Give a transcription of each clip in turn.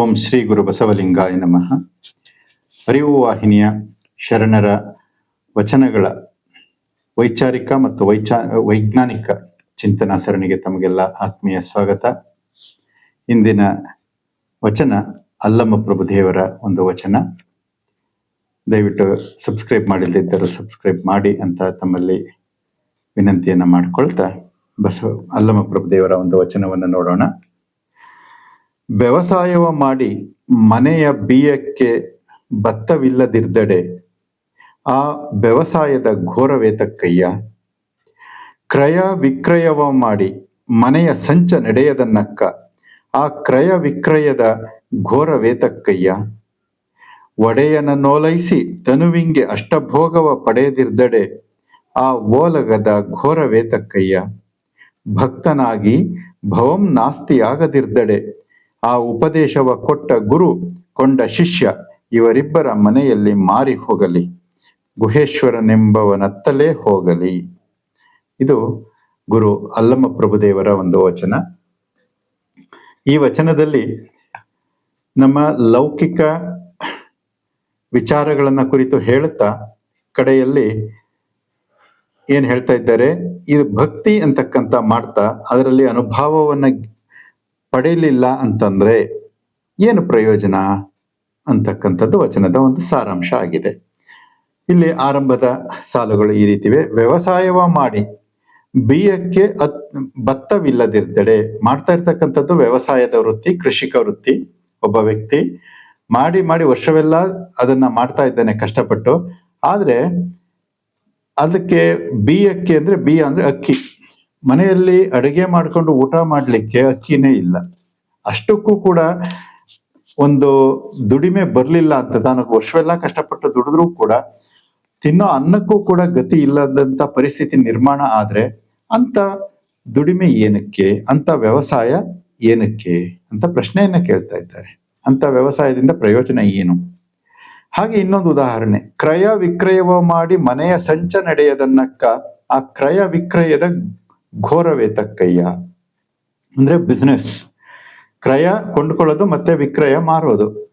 ಓಂ ಶ್ರೀ ಗುರು ಬಸವಲಿಂಗಾಯ ನಮಃ. ಅರಿವು ವಾಹಿನಿಯ ಶರಣರ ವಚನಗಳ ವೈಚಾರಿಕ ಮತ್ತು ವೈಚಾ, ವೈಜ್ಞಾನಿಕ ಚಿಂತನಾ ಸರಣಿಗೆ ತಮಗೆಲ್ಲ ಆತ್ಮೀಯ ಸ್ವಾಗತ. ಇಂದಿನ ವಚನ ಅಲ್ಲಮ್ಮ ಪ್ರಭುದೇವರ ಒಂದು ವಚನ. ದಯವಿಟ್ಟು ಸಬ್ಸ್ಕ್ರೈಬ್ ಮಾಡಿಲ್ಲದಿದ್ದರೂ ಸಬ್ಸ್ಕ್ರೈಬ್ ಮಾಡಿ ಅಂತ ತಮ್ಮಲ್ಲಿ ವಿನಂತಿಯನ್ನು ಮಾಡಿಕೊಳ್ತಾ ಬಸವ ಅಲ್ಲಮ ಪ್ರಭುದೇವರ ಒಂದು ವಚನವನ್ನು ನೋಡೋಣ. ವ್ಯವಸಾಯವ ಮಾಡಿ ಮನೆಯ ಬೀಯಕ್ಕೆ ಭತ್ತವಿಲ್ಲದಿದ್ದಡೆ ಆ ವ್ಯವಸಾಯದ ಘೋರವೇತಕ್ಕಯ್ಯ. ಕ್ರಯ ವಿಕ್ರಯವ ಮಾಡಿ ಮನೆಯ ಸಂಚ ನಡೆಯದನ್ನಕ್ಕ, ಆ ಕ್ರಯ ವಿಕ್ರಯದ ಘೋರವೇತಕ್ಕಯ್ಯ. ಒಡೆಯನ ನೋಲೈಸಿ ತನುವಿಂಗೆ ಅಷ್ಟಭೋಗವ ಪಡೆಯದಿರ್ದಡೆ, ಆ ಓಲಗದ ಘೋರವೇತಕ್ಕಯ್ಯ. ಭಕ್ತನಾಗಿ ಭವಂ ನಾಸ್ತಿಯಾಗದಿರ್ದಡೆ ಆ ಉಪದೇಶವ ಕೊಟ್ಟ ಗುರು ಕೊಂಡ ಶಿಷ್ಯ ಇವರಿಬ್ಬರ ಮನೆಯಲ್ಲಿ ಮಾರಿ ಹೋಗಲಿ. ಗುಹೇಶ್ವರನೆಂಬವನತ್ತಲೇ ಹೋಗಲಿ. ಇದು ಗುರು ಅಲ್ಲಮ್ಮ ಪ್ರಭುದೇವರ ಒಂದು ವಚನ. ಈ ವಚನದಲ್ಲಿ ನಮ್ಮ ಲೌಕಿಕ ವಿಚಾರಗಳನ್ನು ಕುರಿತು ಹೇಳುತ್ತಾ ಕಡೆಯಲ್ಲಿ ಏನ್ ಹೇಳ್ತಾ ಇದ್ದಾರೆ? ಇದು ಭಕ್ತಿ ಅಂತಕ್ಕಂಥ ಮಾಡ್ತಾ ಅದರಲ್ಲಿ ಅನುಭವವನ್ನ ಪಡೆಯಲಿಲ್ಲ ಅಂತಂದ್ರೆ ಏನು ಪ್ರಯೋಜನ? ಅಂತಕ್ಕಂಥದ್ದು ವಚನದ ಒಂದು ಸಾರಾಂಶ ಆಗಿದೆ. ಇಲ್ಲಿ ಆರಂಭದ ಸಾಲುಗಳು ಈ ರೀತಿವೆ. ವ್ಯವಸಾಯವ ಮಾಡಿ, ಬೀಯಕ್ಕೆ ಅತ್ ಭತ್ತವಿಲ್ಲದಿದ್ದಡೆ ಮಾಡ್ತಾ ಇರ್ತಕ್ಕಂಥದ್ದು ವ್ಯವಸಾಯದ ವೃತ್ತಿ, ಕೃಷಿಕ ವೃತ್ತಿ. ಒಬ್ಬ ವ್ಯಕ್ತಿ ಮಾಡಿ ಮಾಡಿ ವರ್ಷವೆಲ್ಲ ಅದನ್ನ ಮಾಡ್ತಾ ಇದ್ದಾನೆ ಕಷ್ಟಪಟ್ಟು. ಆದ್ರೆ ಅದಕ್ಕೆ ಬೀಯಕ್ಕೆ ಅಂದ್ರೆ ಬಿ ಅಂದ್ರೆ ಅಕ್ಕಿ. ಮನೆಯಲ್ಲಿ ಅಡುಗೆ ಮಾಡಿಕೊಂಡು ಊಟ ಮಾಡಲಿಕ್ಕೆ ಅಕ್ಕಿನೇ ಇಲ್ಲ. ಅಷ್ಟಕ್ಕೂ ಕೂಡ ಒಂದು ದುಡಿಮೆ ಬರಲಿಲ್ಲ ಅಂತ ತಾನು ವರ್ಷವೆಲ್ಲ ಕಷ್ಟಪಟ್ಟು ದುಡಿದ್ರೂ ಕೂಡ ತಿನ್ನೋ ಅನ್ನಕ್ಕೂ ಕೂಡ ಗತಿ ಇಲ್ಲದಂತ ಪರಿಸ್ಥಿತಿ ನಿರ್ಮಾಣ ಆದ್ರೆ ಅಂತ ದುಡಿಮೆ ಏನಕ್ಕೆ, ಅಂತ ವ್ಯವಸಾಯ ಏನಕ್ಕೆ ಅಂತ ಪ್ರಶ್ನೆಯನ್ನ ಕೇಳ್ತಾ ಇದ್ದಾರೆ. ಅಂತ ವ್ಯವಸಾಯದಿಂದ ಪ್ರಯೋಜನ ಏನು? ಹಾಗೆ ಇನ್ನೊಂದು ಉದಾಹರಣೆ, ಕ್ರಯ ವಿಕ್ರಯವ ಮಾಡಿ ಮನೆಯ ಸಂಚ ನಡೆಯದನ್ನಕ್ಕ ಆ ಕ್ರಯ ವಿಕ್ರಯದ ಘೋರವೇತಕ್ಕಯ್ಯ ಅಂದ್ರೆ ಬಿಸ್ನೆಸ್ ಕ್ರಯ ಕೊಂಡುಕೊಳ್ಳೋದು ಮತ್ತೆ ವಿಕ್ರಯ ಮಾರೋದು.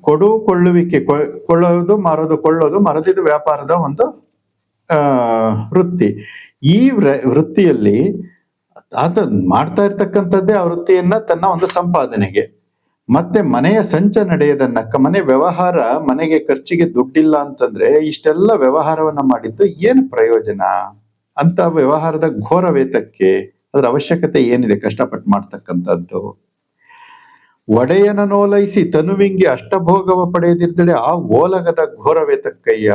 ಕೊಡು ಕೊಳ್ಳುವಿಕೆ ಕೊಳ್ಳೋದು, ಮಾರೋದು, ಕೊಳ್ಳೋದು ಮರದಿದ್ದು ವ್ಯಾಪಾರದ ಒಂದು ವೃತ್ತಿ. ಈ ವೃತ್ತಿಯಲ್ಲಿ ಆತ ಮಾಡ್ತಾ ಇರ್ತಕ್ಕಂಥದ್ದೇ ಆ ವೃತ್ತಿಯನ್ನ ತನ್ನ ಒಂದು ಸಂಪಾದನೆಗೆ. ಮತ್ತೆ ಮನೆಯ ಸಂಚ ನಡೆಯದನ್ನ ಮನೆ ವ್ಯವಹಾರ ಮನೆಗೆ ಖರ್ಚಿಗೆ ದುಡ್ಡಿಲ್ಲ ಅಂತಂದ್ರೆ ಇಷ್ಟೆಲ್ಲ ವ್ಯವಹಾರವನ್ನ ಮಾಡಿದ್ದು ಏನು ಪ್ರಯೋಜನ? ಅಂತ ವ್ಯವಹಾರದ ಘೋರ ವೇತಕ್ಕೆ ಅದರ ಅವಶ್ಯಕತೆ ಏನಿದೆ ಕಷ್ಟಪಟ್ಟು ಮಾಡ್ತಕ್ಕಂಥದ್ದು? ಒಡೆಯನ ನೋಲೈಸಿ ತನುವಿಂಗಿ ಅಷ್ಟಭೋಗವ ಪಡೆಯದಿರ್ತಡೆ ಆ ಓಲಗದ ಘೋರ ವೇತಕ್ಕಯ್ಯ.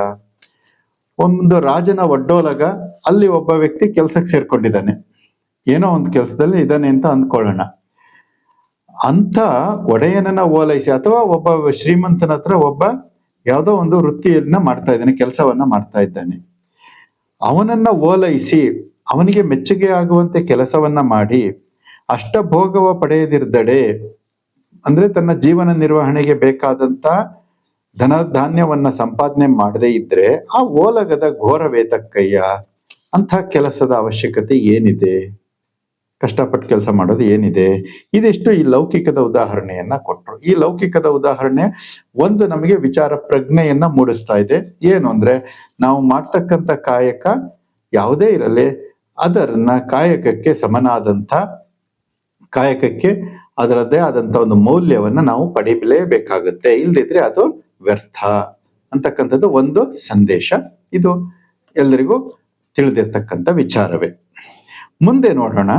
ಒಂದು ರಾಜನ ಒಡ್ಡೋಲಗ ಅಲ್ಲಿ ಒಬ್ಬ ವ್ಯಕ್ತಿ ಕೆಲ್ಸಕ್ಕೆ ಸೇರ್ಕೊಂಡಿದ್ದಾನೆ. ಏನೋ ಒಂದು ಕೆಲಸದಲ್ಲಿ ಇದ್ದಾನೆ ಅಂತ ಅಂದ್ಕೊಳ್ಳೋಣ. ಅಂತ ಒಡೆಯನನ್ನ ಓಲೈಸಿ ಅಥವಾ ಒಬ್ಬ ಶ್ರೀಮಂತನ ಹತ್ರ ಒಬ್ಬ ಯಾವುದೋ ಒಂದು ವೃತ್ತಿಯನ್ನ ಮಾಡ್ತಾ ಇದ್ದಾನೆ, ಕೆಲಸವನ್ನ ಮಾಡ್ತಾ ಇದ್ದಾನೆ. ಅವನನ್ನ ಓಲೈಸಿ, ಅವನಿಗೆ ಮೆಚ್ಚುಗೆ ಆಗುವಂತೆ ಕೆಲಸವನ್ನ ಮಾಡಿ, ಅಷ್ಟಭೋಗವ ಪಡೆಯದಿರ್ದಡೆ ಅಂದ್ರೆ ತನ್ನ ಜೀವನ ನಿರ್ವಹಣೆಗೆ ಬೇಕಾದಂತ ಧನ ಧಾನ್ಯವನ್ನ ಸಂಪಾದನೆ ಮಾಡದೇ ಇದ್ದರೆ ಆ ಓಲಗದ ಘೋರ ವೇತಕ್ಕಯ್ಯ ಅಂತ ಕೆಲಸದ ಅವಶ್ಯಕತೆ ಏನಿದೆ? ಕಷ್ಟಪಟ್ಟು ಕೆಲಸ ಮಾಡೋದು ಏನಿದೆ? ಇದಿಷ್ಟು ಈ ಲೌಕಿಕದ ಉದಾಹರಣೆಯನ್ನ ಕೊಟ್ಟರು ಈ ಲೌಕಿಕದ ಉದಾಹರಣೆ ಒಂದು ನಮಗೆ ವಿಚಾರ ಪ್ರಜ್ಞೆಯನ್ನ ಮೂಡಿಸ್ತಾ ಇದೆ. ಏನು ಅಂದ್ರೆ ನಾವು ಮಾಡ್ತಕ್ಕಂಥ ಕಾಯಕ ಯಾವುದೇ ಇರಲಿ ಅದರನ್ನ ಕಾಯಕಕ್ಕೆ ಸಮನಾದಂಥ ಕಾಯಕಕ್ಕೆ ಅದರದ್ದೇ ಆದಂತ ಒಂದು ಮೌಲ್ಯವನ್ನ ನಾವು ಪಡಿಲೇಬೇಕಾಗುತ್ತೆ. ಇಲ್ದಿದ್ರೆ ಅದು ವ್ಯರ್ಥ ಅಂತಕ್ಕಂಥದ್ದು ಒಂದು ಸಂದೇಶ. ಇದು ಎಲ್ಲರಿಗೂ ತಿಳಿದಿರ್ತಕ್ಕಂಥ ವಿಚಾರವೇ. ಮುಂದೆ ನೋಡೋಣ.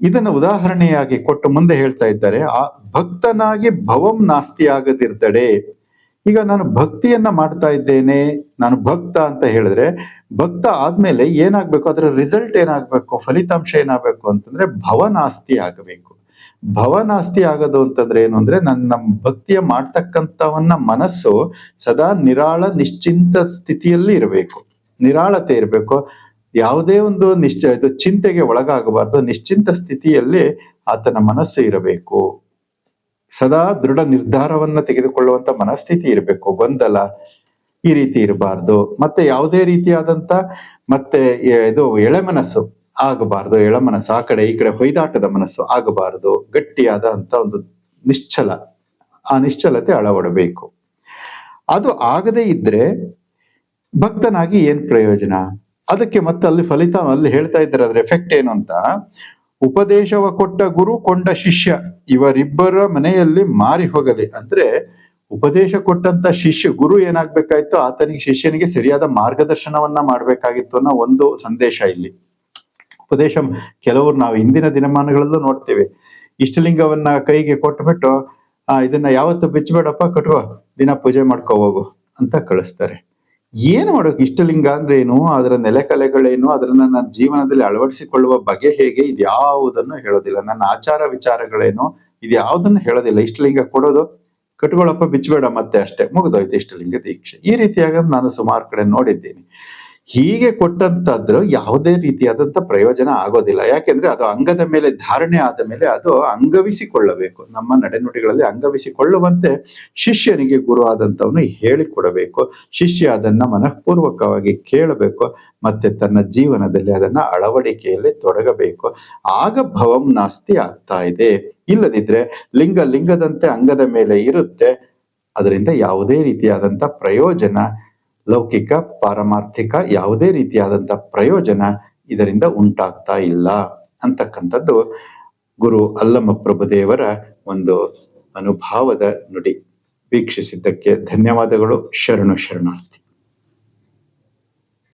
ಇದನ್ನು ಉದಾಹರಣೆಯಾಗಿ ಕೊಟ್ಟು ಮುಂದೆ ಹೇಳ್ತಾ ಇದ್ದಾರೆ, ಆ ಭಕ್ತನಾಗಿ ಭವಂ ನಾಸ್ತಿ ಆಗದಿರ್ದಡೆ ಈಗ ನಾನು ಭಕ್ತಿಯನ್ನ ಮಾಡ್ತಾ ಇದ್ದೇನೆ, ನಾನು ಭಕ್ತ ಅಂತ ಹೇಳಿದ್ರೆ, ಭಕ್ತ ಆದ್ಮೇಲೆ ಏನಾಗ್ಬೇಕು? ಅದರ ರಿಸಲ್ಟ್ ಏನಾಗ್ಬೇಕು? ಫಲಿತಾಂಶ ಏನಾಗ್ಬೇಕು ಅಂತಂದ್ರೆ ಭವನಾಸ್ತಿ ಆಗಬೇಕು. ಭವನಾಸ್ತಿ ಆಗೋದು ಅಂತಂದ್ರೆ ಏನು ಅಂದ್ರೆ ನನ್ನ ಭಕ್ತಿಯ ಮಾಡ್ತಕ್ಕಂಥವನ್ನ ಮನಸ್ಸು ಸದಾ ನಿರಾಳ, ನಿಶ್ಚಿಂತ ಸ್ಥಿತಿಯಲ್ಲಿ ಇರಬೇಕು. ನಿರಾಳತೆ ಇರಬೇಕು. ಯಾವುದೇ ಒಂದು ನಿಶ್ಚಯ ಇದು ಚಿಂತೆಗೆ ಒಳಗಾಗಬಾರ್ದು. ನಿಶ್ಚಿಂತ ಸ್ಥಿತಿಯಲ್ಲಿ ಆತನ ಮನಸ್ಸು ಇರಬೇಕು. ಸದಾ ದೃಢ ನಿರ್ಧಾರವನ್ನ ತೆಗೆದುಕೊಳ್ಳುವಂತ ಮನಸ್ಥಿತಿ ಇರಬೇಕು, ಗೊಂದಲ ಈ ರೀತಿ ಇರಬಾರ್ದು, ಮತ್ತೆ ಯಾವುದೇ ರೀತಿಯಾದಂತ ಮತ್ತೆ ಇದು ಎಳೆ ಮನಸ್ಸು ಆಗಬಾರ್ದು, ಎಳೆ ಮನಸ್ಸು ಆ ಕಡೆ ಈ ಕಡೆ ಹೊಯ್ದಾಟದ ಮನಸ್ಸು ಆಗಬಾರದು, ಗಟ್ಟಿಯಾದ ಅಂತ ಒಂದು ನಿಶ್ಚಲ, ಆ ನಿಶ್ಚಲತೆ ಅಳವಡಬೇಕು. ಅದು ಆಗದೇ ಇದ್ರೆ ಭಕ್ತನಾಗಿ ಏನ್ ಪ್ರಯೋಜನ? ಅದಕ್ಕೆ ಮತ್ತೆ ಅಲ್ಲಿ ಫಲಿತ ಅಲ್ಲಿ ಹೇಳ್ತಾ ಇದ್ದಾರೆ ಅದ್ರ ಎಫೆಕ್ಟ್ ಏನು ಅಂತ? ಉಪದೇಶವ ಕೊಟ್ಟ ಗುರು ಕೊಂಡ ಶಿಷ್ಯ, ಇವರಿಬ್ಬರ ಮನೆಯಲ್ಲಿ ಮಾರಿ ಹೋಗಲಿ. ಅಂದ್ರೆ ಉಪದೇಶ ಕೊಟ್ಟಂತ ಶಿಷ್ಯ ಗುರು ಏನಾಗ್ಬೇಕಾಯ್ತು? ಆತನಿಗೆ ಶಿಷ್ಯನಿಗೆ ಸರಿಯಾದ ಮಾರ್ಗದರ್ಶನವನ್ನ ಮಾಡ್ಬೇಕಾಗಿತ್ತು ಅನ್ನೋ ಒಂದು ಸಂದೇಶ ಇಲ್ಲಿ. ಉಪದೇಶ ಕೆಲವರು ನಾವು ಇಂದಿನ ದಿನಮಾನಗಳಲ್ಲೂ ನೋಡ್ತೇವೆ. ಇಷ್ಟಲಿಂಗವನ್ನ ಕೈಗೆ ಕೊಟ್ಬಿಟ್ಟು, ಆ, ಇದನ್ನ ಯಾವತ್ತು ಬಿಚ್ಚಬೇಡಪ್ಪ ಕಟ್ಕೋ ದಿನ ಪೂಜೆ ಮಾಡ್ಕೋ ಹೋಗು ಅಂತ ಕಳಿಸ್ತಾರೆ. ಏನು ಮಾಡೋಕೆ? ಇಷ್ಟಲಿಂಗ ಅಂದ್ರೆ ಏನು ಅದರ ನೆಲೆಕಲೆಗಳೇನು ಅದನ್ನ ನನ್ನ ಜೀವನದಲ್ಲಿ ಅಳವಡಿಸಿಕೊಳ್ಳುವ ಬಗೆ ಹೇಗೆ? ಇದ್ಯಾವುದನ್ನು ಹೇಳೋದಿಲ್ಲ. ನನ್ನ ಆಚಾರ ವಿಚಾರಗಳೇನು? ಇದ್ಯಾವುದನ್ನು ಹೇಳೋದಿಲ್ಲ. ಇಷ್ಟಲಿಂಗ ಕೊಡೋದು ಕಟ್ಕೊಳ್ಳಪ್ಪ ಬಿಚ್ಚಬೇಡ ಮತ್ತೆ ಅಷ್ಟೇ. ಮುಗಿದೋಯ್ತು ಇಷ್ಟಲಿಂಗ ದೀಕ್ಷೆ. ಈ ರೀತಿಯಾಗಿ ನಾನು ಸುಮಾರು ಕಡೆ ನೋಡಿದ್ದೀನಿ. ಹೀಗೆ ಕೊಟ್ಟಂತಾದರೂ ಯಾವುದೇ ರೀತಿಯಾದಂತ ಪ್ರಯೋಜನ ಆಗೋದಿಲ್ಲ. ಯಾಕೆಂದ್ರೆ ಅದು ಅಂಗದ ಮೇಲೆ ಧಾರಣೆ ಆದ ಮೇಲೆ ಅದು ಅಂಗವಿಸಿಕೊಳ್ಳಬೇಕು. ನಮ್ಮ ನಡೆನುಡಿಗಳಲ್ಲಿ ಅಂಗವಿಸಿಕೊಳ್ಳುವಂತೆ ಶಿಷ್ಯನಿಗೆ ಗುರು ಆದಂತವನು ಹೇಳಿಕೊಡಬೇಕು. ಶಿಷ್ಯ ಅದನ್ನ ಮನಃಪೂರ್ವಕವಾಗಿ ಕೇಳಬೇಕು ಮತ್ತೆ ತನ್ನ ಜೀವನದಲ್ಲಿ ಅದನ್ನ ಅಳವಡಿಕೆಯಲ್ಲಿ ತೊಡಗಬೇಕು. ಆಗ ಭವಂ ನಾಸ್ತಿ ಆಗ್ತಾ ಇದೆ. ಇಲ್ಲದಿದ್ರೆ ಲಿಂಗ ಲಿಂಗದಂತೆ ಅಂಗದ ಮೇಲೆ ಇರುತ್ತೆ. ಅದರಿಂದ ಯಾವುದೇ ರೀತಿಯಾದಂತ ಪ್ರಯೋಜನ ಲೌಕಿಕ, ಪಾರಮಾರ್ಥಿಕ ಯಾವುದೇ ರೀತಿಯಾದಂತ ಪ್ರಯೋಜನ ಇದರಿಂದ ಉಂಟಾಗ್ತಾ ಇಲ್ಲ. ಅಂತಕ್ಕಂಥದ್ದು ಗುರು ಅಲ್ಲಮ ಪ್ರಭುದೇವರ ಒಂದು ಅನುಭಾವದ ನುಡಿ. ವೀಕ್ಷಿಸಿದ್ದಕ್ಕೆ ಧನ್ಯವಾದಗಳು. ಶರಣು ಶರಣಾರ್ಥಿ.